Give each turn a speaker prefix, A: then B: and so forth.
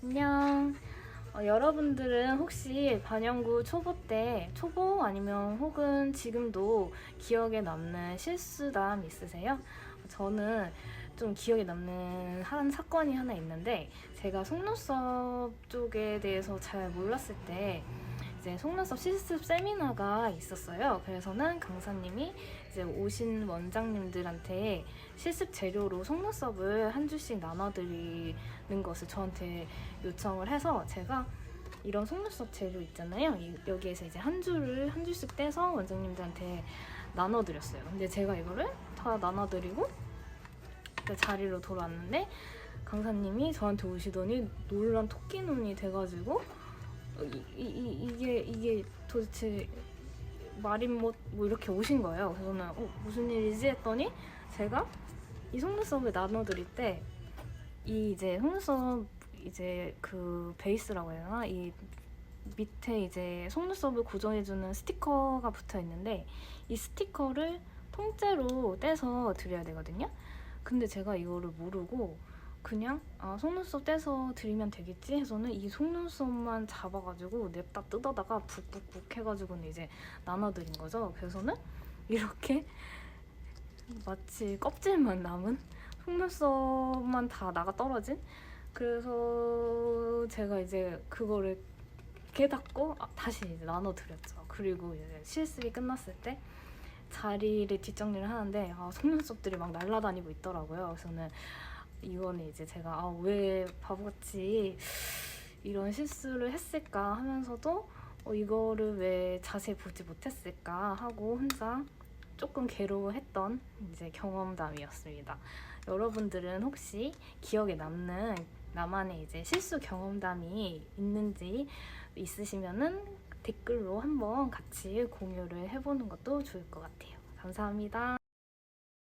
A: 안녕. 어, 여러분들은 혹시 반영구 초보 때 초보 아니면 혹은 지금도 기억에 남는 실수담 있으세요? 저는 좀 기억에 남는 한 사건이 하나 있는데 제가 속눈썹 쪽에 대해서 잘 몰랐을 때 이제 속눈썹 실습 세미나가 있었어요. 그래서는 강사님이 이제 오신 원장님들한테 실습 재료로 속눈썹을 한 줄씩 나눠드리는 것을 저한테 요청을 해서 제가 이런 속눈썹 재료 있잖아요. 이- 여기에서 이제 한 줄을 한 줄씩 떼서 원장님들한테 나눠드렸어요. 근데 제가 이거를 다 나눠드리고 그 자리로 돌아왔는데 강사님이 저한테 오시더니 놀란 토끼 눈이 돼가지고 어, 이, 이, 이, 도대체 말인 뭐, 뭐 이렇게 오신 거예요. 그래서 저는 어, 무슨 일이지 했더니 제가 이 속눈썹을 나눠드릴 때 이 이제 속눈썹 이제 그 베이스라고 해야 되나 이 밑에 이제 속눈썹을 고정해주는 스티커가 붙어 있는데 이 스티커를 통째로 떼서 드려야 되거든요. 근데 제가 이거를 모르고 그냥 아 속눈썹 떼서 드리면 되겠지 해서는 이 속눈썹만 잡아가지고 냅다 뜯어다가 북북북 해가지고는 이제 나눠드린 거죠. 그래서는 이렇게 마치 껍질만 남은 속눈썹만 다 나가 떨어진 그래서 제가 이제 그거를 깨닫고 아, 다시 이제 나눠드렸죠. 그리고 이제 실습이 끝났을 때 자리를 뒷정리를 하는데 아, 속눈썹들이 막 날아다니고 있더라고요. 그래서는 이거는 이제 제가 아, 왜 바보같이 이런 실수를 했을까 하면서도 어, 이거를 왜 자세히 보지 못했을까 하고 혼자 조금 괴로워했던 이제 경험담이었습니다. 여러분들은 혹시 기억에 남는 나만의 이제 실수 경험담이 있는지 있으시면은 댓글로 한번 같이 공유를 해보는 것도 좋을 것 같아요. 감사합니다.